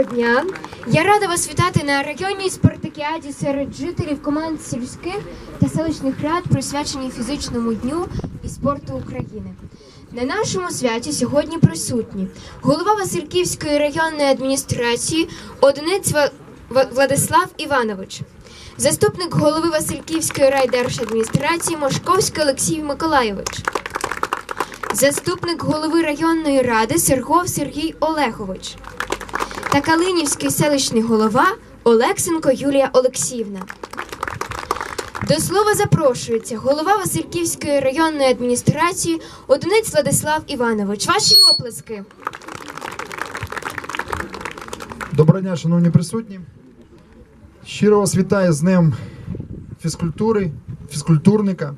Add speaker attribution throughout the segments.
Speaker 1: Доброго дня! Я рада вас вітати на районній спартакіаді серед жителів команд сільських та селищних рад, присвяченій фізичному дню і спорту України. На нашому святі сьогодні присутні голова Васильківської районної адміністрації Ва- Владислав Іванович, заступник голови Васильківської райдержадміністрації Мошковський Олексій Миколайович, заступник голови районної ради Сергов Сергій Олегович та Калинівський селищний голова Олексенко Юлія Олексіївна. До слова запрошується голова Васильківської районної адміністрації Одинець Владислав Іванович. Ваші оплески.
Speaker 2: Доброго дня, шановні присутні. Щиро вас вітаю з Днем фізкультури, фізкультурника.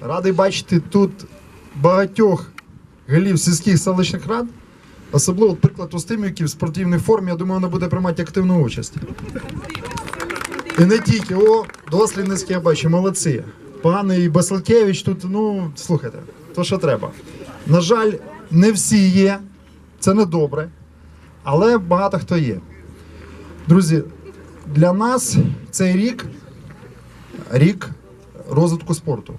Speaker 2: Радий бачити тут багатьох голів сільських селищних рад, особливо, приклад Устимівки в спортивній формі. Я думаю, вона буде приймати активну участь. І не тільки, о, дослідницькі я бачу, молодці. Паний Басилкевич тут, ну, слухайте, то що треба. На жаль, не всі є, це не добре але багато хто є. Друзі, для нас цей рік рік розвитку спорту.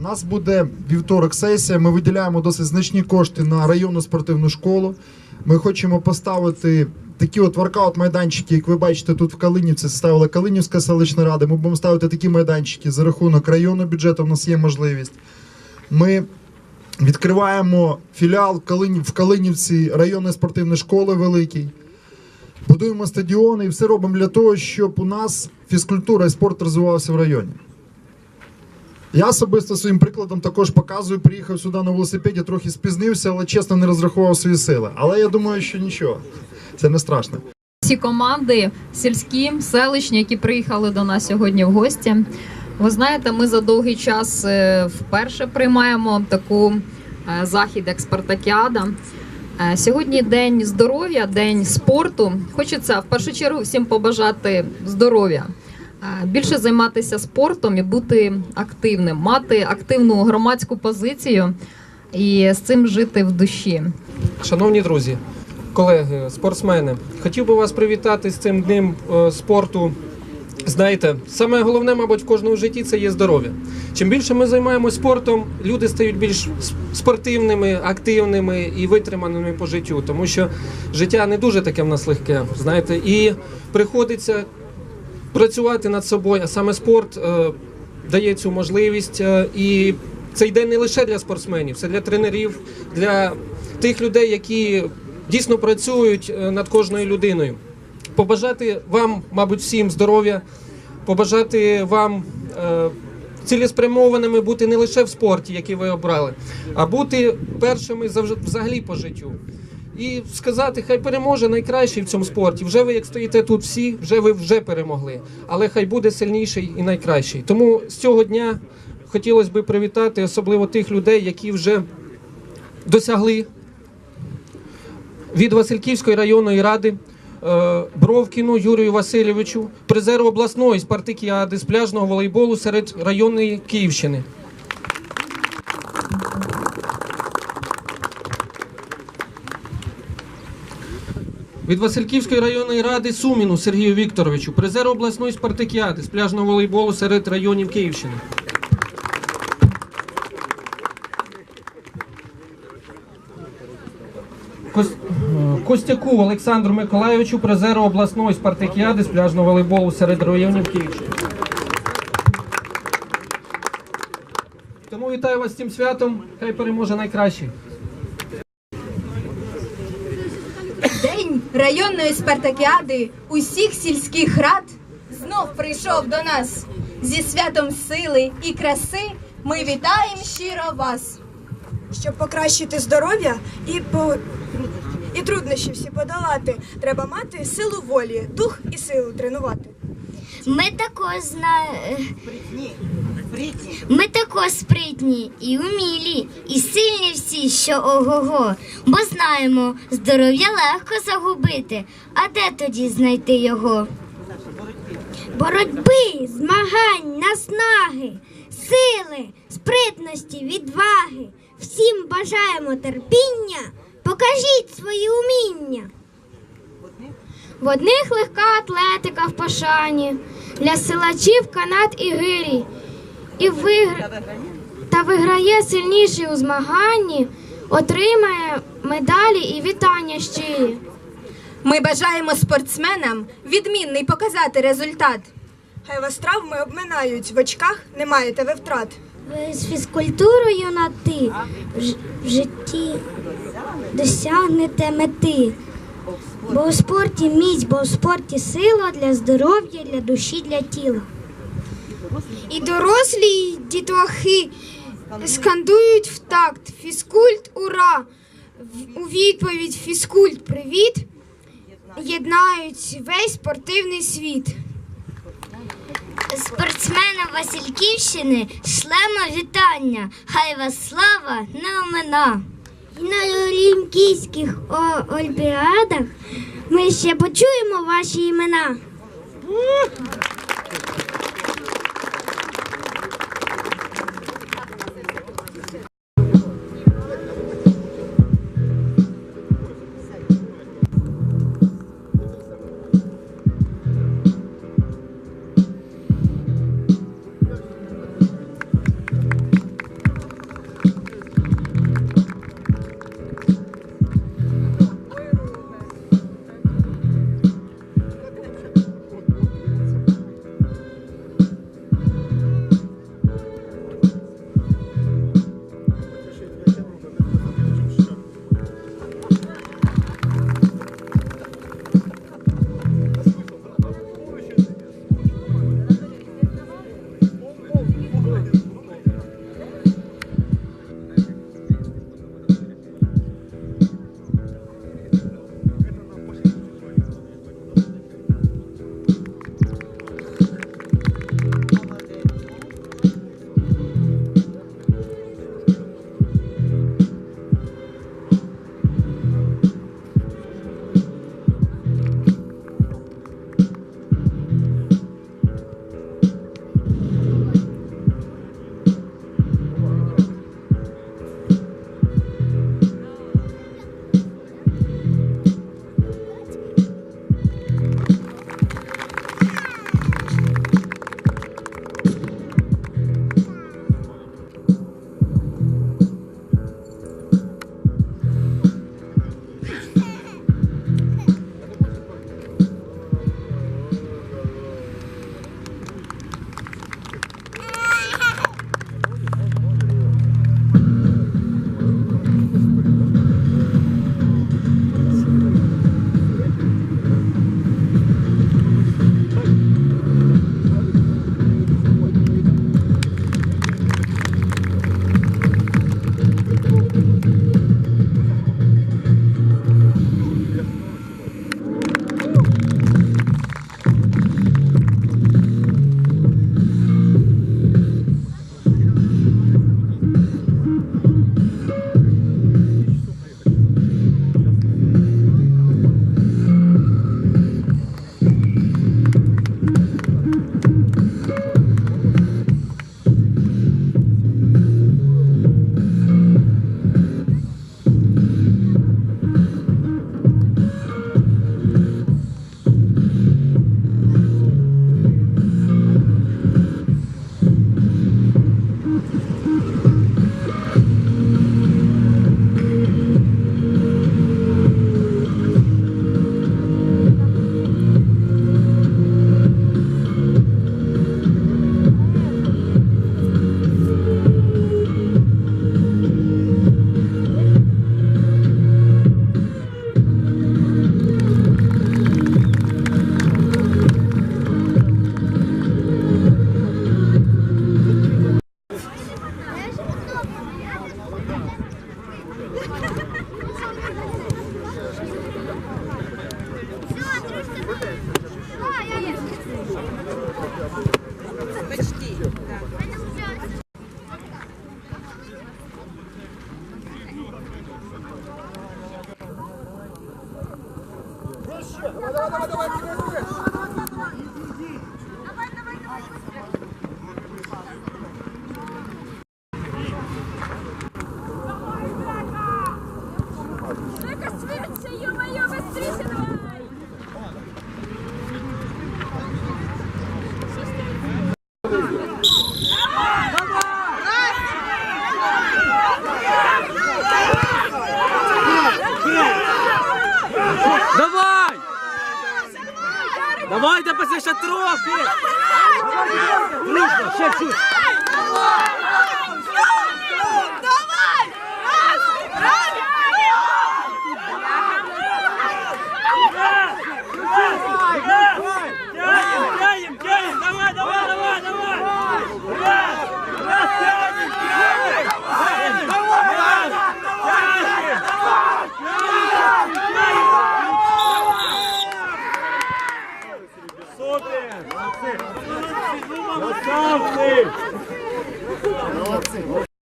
Speaker 2: У нас буде вівторок сесія. Ми виділяємо досить значні кошти на районну спортивну школу. Ми хочемо поставити такі от воркаут майданчики, як ви бачите, тут в Калинівці ставила Калинівська селищна рада. Ми будемо ставити такі майданчики за рахунок районного бюджету. У нас є можливість. Ми Відкриваємо філіал в Калинівці районної спортивної школи великий. Будуємо стадіони і все робимо для того, щоб у нас фізкультура і спорт розвивався в районі. Я особисто своїм прикладом також показую, приїхав сюди на велосипеді, трохи спізнився, але чесно не розрахував свої сили. Але я думаю, що нічого, це не страшно.
Speaker 3: всі команди сільські, селищні, які приїхали до нас сьогодні в гості. Ви знаєте, ми за довгий час е, вперше приймаємо таку е, захід, як Спартакіада. Е, Сьогодні день здоров'я, день спорту. Хочеться в першу чергу всім побажати здоров'я, більше займатися спортом і бути активним, мати активну громадську позицію і з цим жити в душі.
Speaker 4: Шановні друзі, колеги, спортсмени, хотів би вас привітати з цим днем е, спорту. Знаєте, саме головне, мабуть, в кожному житті це є здоров'я. Чим більше ми займаємося спортом, люди стають більш спортивними, активними і витриманими по життю, тому що життя не дуже таке в нас легке, знаєте, і приходиться працювати над собою, а саме спорт е, дає цю можливість. е, і цей день не лише для спортсменів, це для тренерів, для тих людей, які дійсно працюють е, над кожною людиною. Побажати вам, мабуть, всім здоров'я, побажати вам цілеспрямованими бути не лише в спорті, який ви обрали, а бути першими взагалі по життю. І сказати, хай переможе найкращий в цьому спорті. Вже ви як стоїте тут всі, вже ви вже перемогли. Але хай буде сильніший і найкращий. Тому з цього дня хотілося б привітати особливо тих людей, які вже досягли від Васильківської районної ради. е, Бровкіну Юрію Васильовичу, призеру обласної спартакіади з пляжного волейболу серед районної Київщини. Від Васильківської районної ради Суміну Сергію Вікторовичу, призеру обласної спартакіади з пляжного волейболу серед районів Київщини. Костяку Олександру Миколайовичу, призеру обласної спартакіади з пляжного волейболу серед районів Київщини. Тому вітаю вас з цим святом. Хай переможе найкращий.
Speaker 5: День районної спартакіади усіх сільських рад знов прийшов до нас. Зі святом сили і краси ми вітаємо щиро вас.
Speaker 6: Щоб покращити здоров'я і по і труднощі всі подолати, треба мати силу волі, дух і силу тренувати.
Speaker 7: Ми також зна... Ми також спритні і умілі, і сильні всі, що ого-го, бо знаємо, здоров'я легко загубити. А де тоді знайти його? Боротьби, змагань, наснаги, сили, спритності, відваги. Всім бажаємо терпіння, покажіть свої уміння.
Speaker 8: В одних легка атлетика в пошані, для силачів канат і гирі. І вигр... Та виграє сильніший у змаганні, отримає медалі і вітання щирі.
Speaker 5: Ми бажаємо спортсменам відмінний показати результат.
Speaker 6: Хай вас травми обминають, в очках не маєте ви втрат.
Speaker 7: Ви з фізкультурою на ти в в житті досягнете мети. Бо у спорті міць, бо у спорті сила для здоров'я, для душі, для тіла.
Speaker 8: І дорослі й дітлахи скандують в такт фізкульт ура! У відповідь фізкульт привіт! Єднають весь спортивний світ.
Speaker 7: Спортсменам Васильківщини шлемо вітання. Хай вас слава не омина. І на Олімпійських олімпіадах ми ще почуємо ваші імена.
Speaker 4: Давайте пацани, ще трохи! Ще чуть!